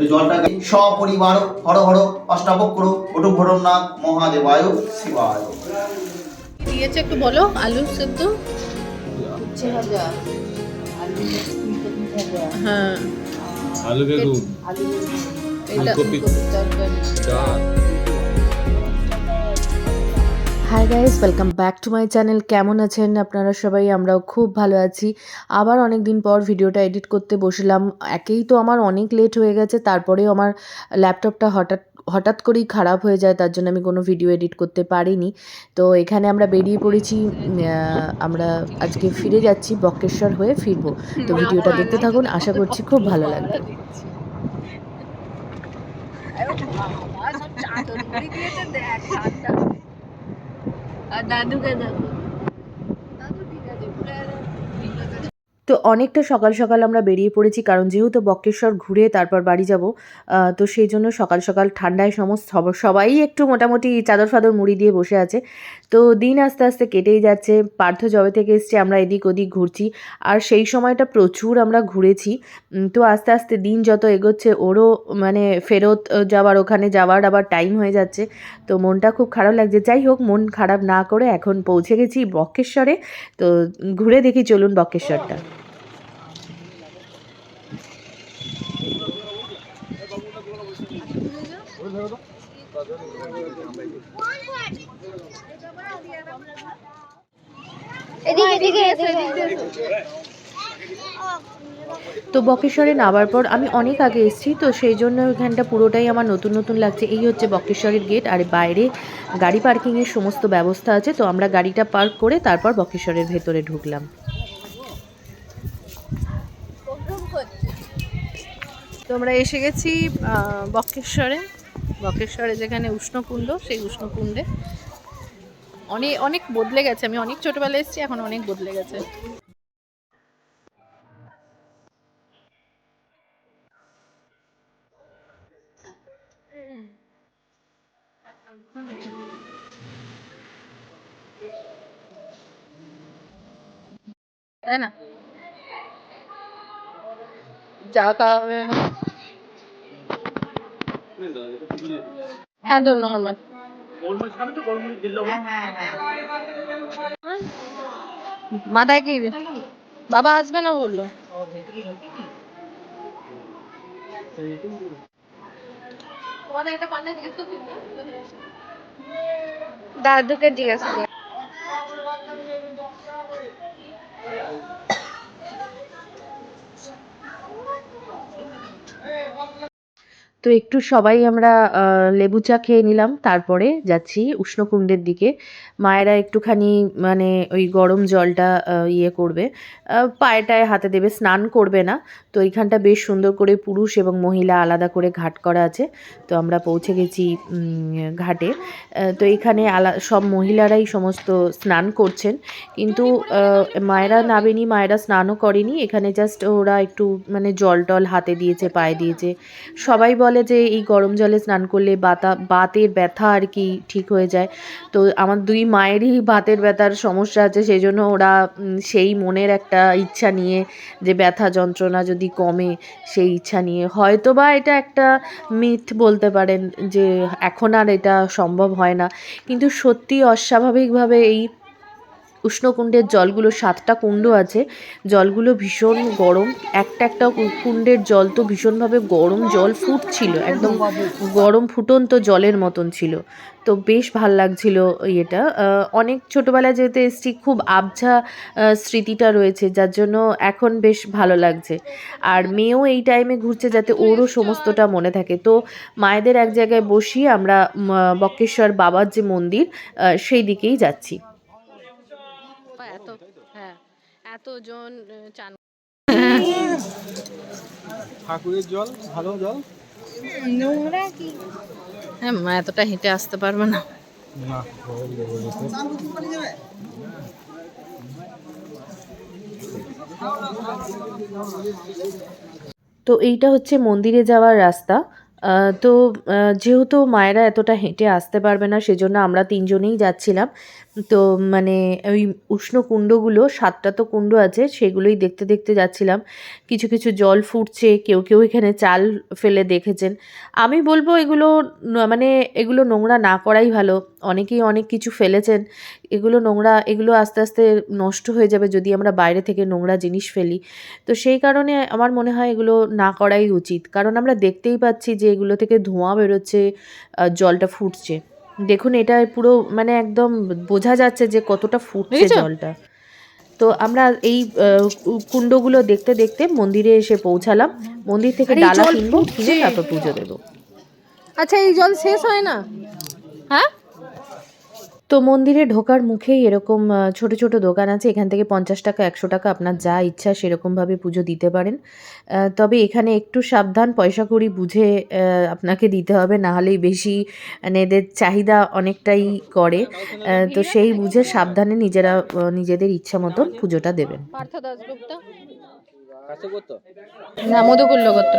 এই জলটাকে সপরিবার হর হর অষ্টাবক্র ওটু ভরণনাথ মহাদেবায় শিবায়। দিয়েছে একটু বলো আলু সেদ্ধ? উচ্ছে ভাজা। আলু ভাজা। হ্যাঁ। আলু বেগুন আলু এটা তরকারি। ডাল hi guys welcome back to my channel কেমন আছেন আপনারা সবাই? আমরাও খুব ভালো আছি। আবার অনেক দিন পর ভিডিওটা এডিট করতে বসলাম। একেই তো আমার অনেক লেট হয়ে গেছে, তারপরেও আমার ল্যাপটপটা হঠাৎ হঠাৎ করেই খারাপ হয়ে যায়, তার জন্য আমি কোনো ভিডিও এডিট করতে পারিনি। তো এখানে আমরা বেরিয়ে পড়েছি আমরা আজকে ফিরে যাচ্ছি, বক্রেশ্বর হয়ে ফিরবো। তো ভিডিওটা দেখতে থাকুন, আশা করছি খুব ভালো লাগবে। দেখো I do get na. তো অনেকটা সকাল সকাল আমরা বেরিয়ে পড়েছি, কারণ যেহেতু বক্রেশ্বর ঘুরে তারপর বাড়ি যাব তো সেই জন্য সকাল সকাল ঠান্ডায় সমস্ত সবাই একটু মোটামুটি চাদর ফাদর মুড়ি দিয়ে বসে আছে। তো দিন আস্তে আস্তে কেটেই যাচ্ছে, পার্থ জবে থেকে এসছে, আমরা এদিক ওদিক ঘুরছি, আর সেই সময়টা প্রচুর আমরা ঘুরেছি। তো আস্তে আস্তে দিন যত এগোচ্ছে, ওরও মানে ফেরত যাওয়ার, ওখানে যাওয়ার আবার টাইম হয়ে যাচ্ছে। তো মনটা খুব খারাপ লাগছে, যাই হোক মন খারাপ না করে এখন পৌঁছে গেছি বক্রেশ্বরে। তো ঘুরে দেখি চলুন বক্রেশ্বরটা। তো। বকেশ্বরে নামার পর আমি অনেক আগে এসেছি তো সেই জন্য ওইখানটা পুরোটাই আমার নতুন নতুন লাগছে। এই হচ্ছে বকেশ্বরের গেট আর বাইরে গাড়ি পার্কিংয়ের সমস্ত ব্যবস্থা আছে তো আমরা গাড়িটা পার্ক করে তারপর বকেশ্বরের ভেতরে ঢুকলাম। তো আমরা এসে গেছি আহ, বক্রেশ্বরে বক্রেশ্বরে যেখানে উষ্ণকুণ্ড, সেই উষ্ণকুণ্ডে। অনেক অনেক বদলে গেছে। আমি অনেক ছোটবেলায় এসেছি, এখন অনেক বদলে গেছে। তাই না? চা খাওয়া হ্যাঁ তো নর্মাল মাথায় বাবা আসবে না বলল? দাদুকে জিজ্ঞাসা কর তো একটু সবাই আমরা লেবু চা খেয়ে নিলাম। তারপরে যাচ্ছি উষ্ণকুণ্ডের দিকে। মায়েরা একটুখানি মানে ওই গরম জলটা ইয়ে করবে। পায়েটায় হাতে দেবে, স্নান করবে না। তো এইখানটা বেশ সুন্দর করে পুরুষ এবং মহিলা আলাদা করে ঘাট করা আছে। তো আমরা পৌঁছে গেছি ঘাটে। তো এখানে আলা, সব মহিলারাই সমস্ত স্নান করছেন। কিন্তু মায়েরা নাবেনি মায়েরা স্নানও করেনি। এখানে জাস্ট ওরা একটু মানে জল টল হাতে দিয়েছে, পায়ে দিয়েছে। সবাই বলে যে এই গরম জলে স্নান করলে বাতা, বাতের ব্যথা আর কি ঠিক হয়ে যায়। তো আমার দুই মায়েরই বাতের ব্যথার সমস্যা আছে সেই জন্য ওরা সেই মনের একটা ইচ্ছা নিয়ে যে ব্যথা যন্ত্রণা যদি কমে, সেই ইচ্ছা নিয়ে। হয়তো বা এটা একটা মিথ বলতে পারেন যে এখন আর এটা সম্ভব হয় না। কিন্তু সত্যি অস্বাভাবিকভাবে এই উষ্ণকুণ্ডের জলগুলো সাতটা কুণ্ড আছে। জলগুলো ভীষণ গরম। একটা একটা কুণ্ডের জল তো ভীষণভাবে গরম জল ফুটছিল, একদম গরম ফুটন্ত জলের মতন ছিল। তো বেশ ভালো লাগছিল ইয়েটা। অনেক ছোটোবেলায় যেতে এসছি, খুব আবছা স্মৃতিটা রয়েছে, যার জন্য এখন বেশ ভালো লাগছে। আর মেয়েও এই টাইমে ঘুরছে যাতে ওরও সমস্তটা মনে থাকে। তো মায়েদের এক জায়গায় বসিয়ে আমরা বক্রেশ্বর বাবার যে মন্দির সেই দিকেই যাচ্ছি এত হ্যাঁ এতজন চান ঠাকুরের জল ভালো জল? নোংরা কি? হ্যাঁ মা এতটা হেঁটে আসতে পারবে না। তো এইটা হচ্ছে মন্দিরে যাওয়ার রাস্তা। তো যেহেতু মায়েরা এতটা হেঁটে আসতে পারবে না, সেজন্য আমরা তিনজনেই যাচ্ছিলাম। তো মানে ওই উষ্ণ কুণ্ডগুলো, সাতটা তো কুণ্ড আছে, সেগুলোই দেখতে দেখতে যাচ্ছিলাম। কিছু কিছু জল ফুটছে, কেউ কেউ এখানে চাল ফেলে দেখেছেন। আমি বলব এগুলো মানে এগুলো নোংরা না করাই ভালো। অনেকেই অনেক কিছু ফেলেছেন। এগুলো নোংরা, এগুলো আস্তে আস্তে নষ্ট হয়ে যাবে যদি আমরা বাইরে থেকে নোংরা জিনিস ফেলি। তো সেই কারণে আমার মনে হয় এগুলো না করাই উচিত। কারণ আমরা দেখতেই পাচ্ছি যে এগুলো থেকে ধোঁয়া বেরোচ্ছে জলটা ফুটছে। দেখুন এটা পুরো মানে একদম বোঝা যাচ্ছে যে কতটা ফুটছে জলটা। তো আমরা এই কুণ্ডগুলো দেখতে দেখতে মন্দিরে এসে পৌঁছালাম। মন্দির থেকে ডালা কিনবো কিনে তারপর পুজো দেবো। আচ্ছা এই জল শেষ হয় না? হ্যাঁ? তো মন্দিরে ঢোকার মুখেই এরকম ছোট ছোট দোকান আছে। এখান থেকে পঞ্চাশ টাকা একশো টাকা আপনার যা ইচ্ছা সেরকমভাবে পুজো দিতে পারেন। তবে এখানে একটু সাবধান পয়সা কড়ি বুঝে আপনাকে দিতে হবে। না হলেই বেশি মানে এদের চাহিদা অনেকটাই করে। তো সেই বুঝে সাবধানে নিজেরা নিজেদের ইচ্ছা মতন পুজোটা দেবেন। না গোত্র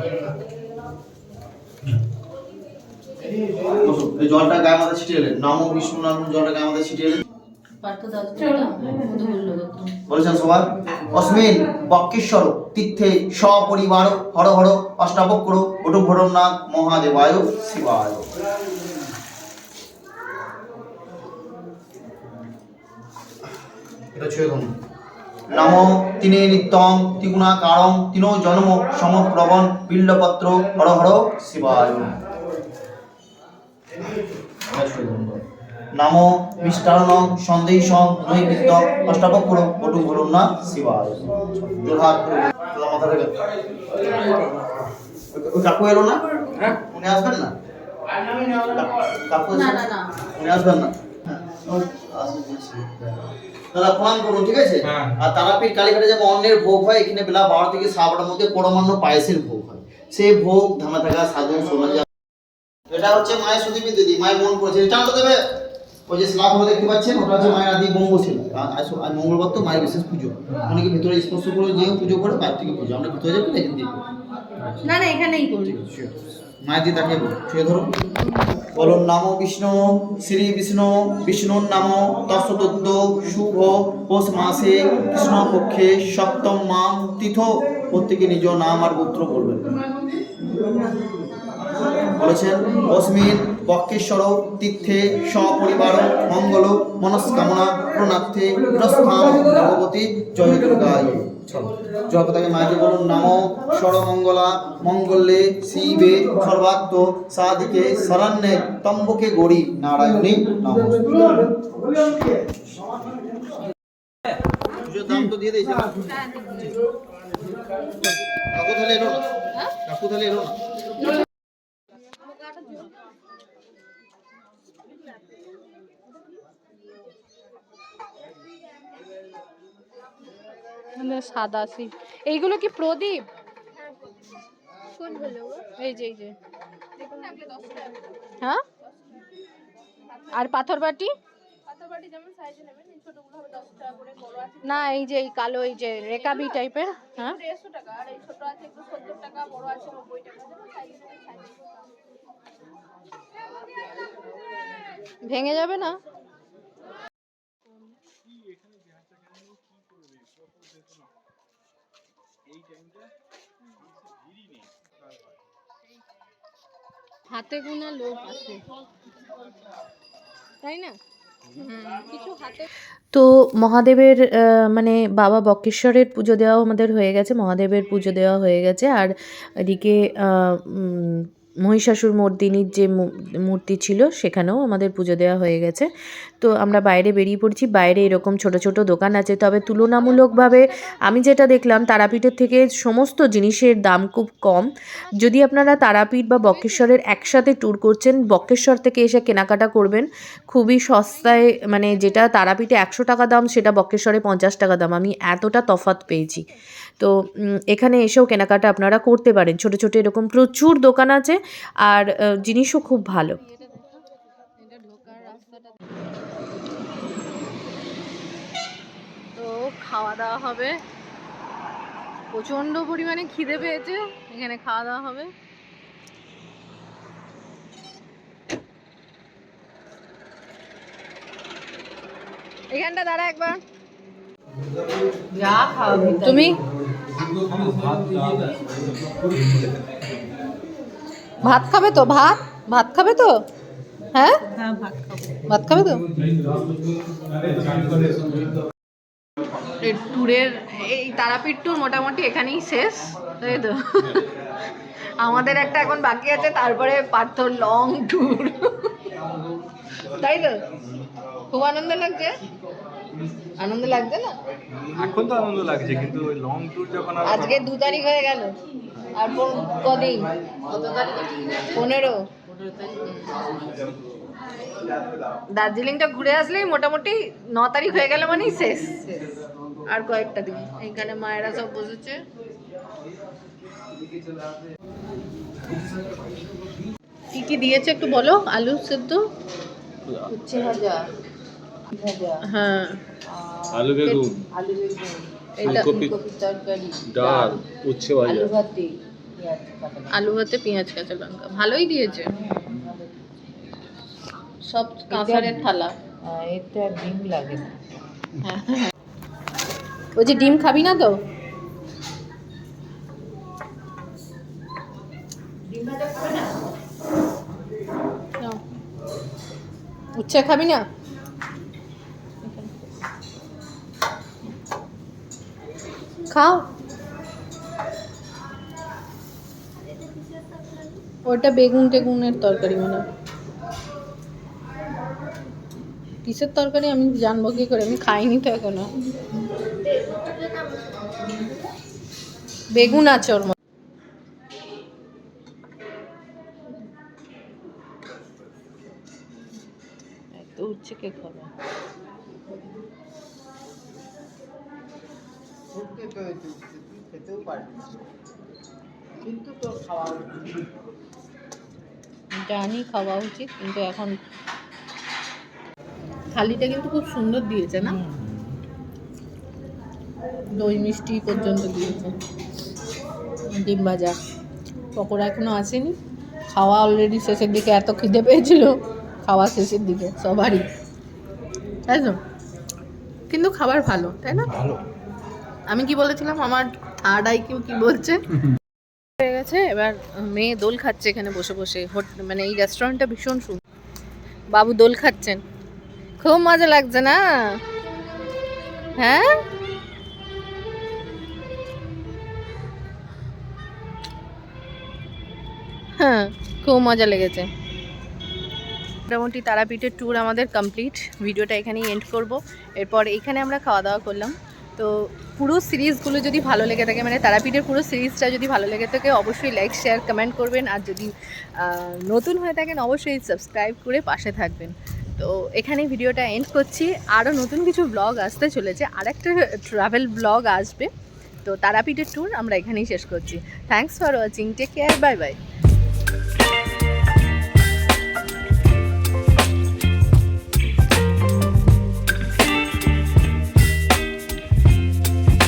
এই জলটা গায়ে মাথায় ছিটিয়ে এলেন। নমো বিষ্ণু নাম জলটা গায়ে মাথায় ছিটিয়ে এলেন। বলেছেন সবার? অস্মিন তীর্থে সপরিবার, হর হর, অষ্টাবক্র ভরণনাথ মহাদেবায় শিবায়। নিত্যং ত্রিগুণাকারং তিনো জন্ম সমপ্রবণ, বিল্লপত্র, হর হর, শিবায়। নাম মিষ্টান্ন সন্দেশ নৈবিদ্য অষ্টাবক্র বটু বলুন না শিবায়। তোলা মাথা থেকে কাকু এলো না? উনি আসবেন না? কাকু না না না। উনি আসবেন না? হ্যাঁ, ও দাদা প্রণাম করুন ঠিক আছে? হ্যাঁ। আর তারাপীঠ কালীঘাটে যেমন অন্যের ভোগ হয় এখানে বেলা বারো থেকে সাতটার মধ্যে পরমান্ন পায়েসের ভোগ হয়। সেই ভোগ ধামা থাকা সাধু সরঞ্জাম এটা হচ্ছে মায়ের সুদীপী দিদি মায়ের মন করেছে। এটা তো দেবে ওই যে স্লাব হলে দেখতে পাচ্ছেন ওটা হচ্ছে মায়ের আদি বঙ্গ ছিল আ- আজ আজ মঙ্গলবার তো মায়ের বিশেষ পুজো। অনেকে ভিতরে স্পর্শ করে যে পুজো করে বাইরে থেকে পুজো। আমরা ভিতরে যাব এখান না না এখানেই করবি। মায়ের দিয়ে তাকে ছুঁয়ে ধরো। বলুন নাম বিষ্ণু শ্রী বিষ্ণু বিষ্ণুর নাম তৎসতদ্দ শুভ পৌষ মাসে কৃষ্ণ পক্ষে সপ্তম মাম তীর্থ প্রত্যেকে নিজ নাম আর গোত্র বলবেন। বলেছেন অস্মিন বক্কেশ্বর তীর্থে সপরিবার মঙ্গল মনস্কামনা প্রণার্থে প্রস্থান ভগবতী জয় দুর্গায় চলো জগতাকে মাকে বলুন নাম সরমঙ্গলা মঙ্গলে শিবে সর্বাত্ম সাদিকে শরণ্যে তম্বকে গড়ি নারায়ণী নম পুজোর দাম তো দিয়ে দিয়েছে কাকু তাহলে এলো না? কাকু তাহলে এলো না? সাদা সি এইগুলো কি প্রদীপ? এই যে এই যে। হ্যাঁ? আর পাথর বাটি? না এই যে এই কালো এই যে রেকাবি টাইপের হ্যাঁ? ভেঙে যাবে না? হাতে গোনা লোক আছে। তাই না? তো মহাদেবের মানে বাবা বক্রেশ্বরের পুজো দেওয়াও আমাদের হয়ে গেছে, মহাদেবের পুজো দেওয়া হয়ে গেছে। আর এদিকে মহিষাসুর মর্দিনীর যে মূর্তি ছিল, সেখানেও আমাদের পুজো দেওয়া হয়ে গেছে। তো আমরা বাইরে বেরিয়ে পড়ছি। বাইরে এরকম ছোট ছোট দোকান আছে। তবে তুলনামূলকভাবে আমি যেটা দেখলাম, তারাপীঠের থেকে সমস্ত জিনিসের দাম খুব কম। যদি আপনারা তারাপীঠ বা বক্রেশ্বরের একসাথে ট্যুর করছেন বক্রেশ্বর থেকে এসে কেনাকাটা করবেন। খুবই সস্তায় মানে যেটা তারাপীঠে একশো টাকা দাম, সেটা বক্রেশ্বরে পঞ্চাশ টাকা দাম। আমি এতটা তফাৎ পেয়েছি। তো উম, এখানে এসেও কেনাকাটা আপনারা করতে পারেন। ছোট ছোট এরকম প্রচুর দোকান আছে আর জিনিসও খুব ভালো। তো খাওয়া দাওয়া হবে। প্রচণ্ড পরিমাণে খিদে পেয়েছে এখানে খাওয়া দাওয়া হবে। এখানটা দাঁড়া একবার। যা তুমি? ভাত খাবে তো? ভাত ভাত? খাবে তো? হ্যাঁ? ভাত খাবে। তো? ট্যুরের এই তারাপীঠ ট্যুর মোটামুটি এখানেই শেষ তাই তো? আমাদের একটা এখন বাকি আছে তারপরে পার্থর লং ট্যুর। তাই তো? খুব আনন্দ লাগছে? আনন্দ লাগছে না? এখন তো আনন্দ লাগছে কিন্তু ওই লং ট্যুর যখন আজকে দু তারিখ হয়ে গেল। আর কদিন? পনেরো। দার্জিলিংটা ঘুরে আসলেই মোটামুটি ন তারিখ হয়ে গেল মানেই শেষ। আর কয়েকটা দিন। এইখানে মায়েরা সব বসেছে। কি কি দিয়েছে একটু বলো? আলু সেদ্ধ? উচ্ছে ভাজা ভাজা। হ্যাঁ। আলু বেগুন। এটা ফুলকপি তরকারি। ডাল উচ্ছে ভাজা। আলু ভাতে পেঁয়াজ আলু ভাতে পেঁয়াজ কাঁচা লঙ্কা। ভালোই দিয়েছে। সব কাঁসারের থালা। এটা ডিম লাগে না। বলছি ডিম খাবি না তো? উচ্ছে খাবি না? খাও। ওটা বেগুন টেগুনের তরকারি মনে হয়। কিসের তরকারি? আমি জানব কি করে। আমি খাইনি তো এখনও। বেগুন আছে ওর উচ্ছে কে খাবে? কিন্তু তোর খাওয়া উচিত। জানি খাওয়া উচিত কিন্তু এখন থালিটা কিন্তু খুব সুন্দর দিয়েছে না? দই মিষ্টি পর্যন্ত দিয়েছে। ডিম ভাজা। পকোড়া এখনও আসেনি। খাওয়া অলরেডি শেষের দিকে এত খিদে পেয়েছিল। খাওয়া শেষের দিকে সবারই। তাই তো? কিন্তু খাবার ভালো তাই না? আমি কি বলেছিলাম? আমার থার্ড আইকিউ কি বলছে? হয়ে গেছে, এবার মেয়ে দোল খাচ্ছে এখানে বসে বসে। মানে এই রেস্টুরেন্টটা ভীষণ সুন্দর বাবু দোল খাচ্ছেন। খুব মজা লাগছে না? হ্যাঁ? হ্যাঁ খুব মজা লেগেছে। মোটামুটি তারাপীঠের ট্যুর আমাদের কমপ্লিট ভিডিওটা এখানেই এন্ড করব। এরপর এখানে আমরা খাওয়া দাওয়া করলাম। তো পুরো সিরিজগুলো যদি ভালো লেগে থাকে মানে তারাপীঠের পুরো সিরিজটা যদি ভালো লেগে থাকে, অবশ্যই লাইক শেয়ার কমেন্ট করবেন। আর যদি নতুন হয়ে থাকেন, অবশ্যই সাবস্ক্রাইব করে পাশে থাকবেন। তো এখানে ভিডিওটা এন্ড করছি। আরও নতুন কিছু ব্লগ আসতে চলেছে। আর একটা ট্রাভেল ব্লগ আসবে। তো তারাপীঠের ট্যুর আমরা এখানেই শেষ করছি। Thanks for watching take care bye bye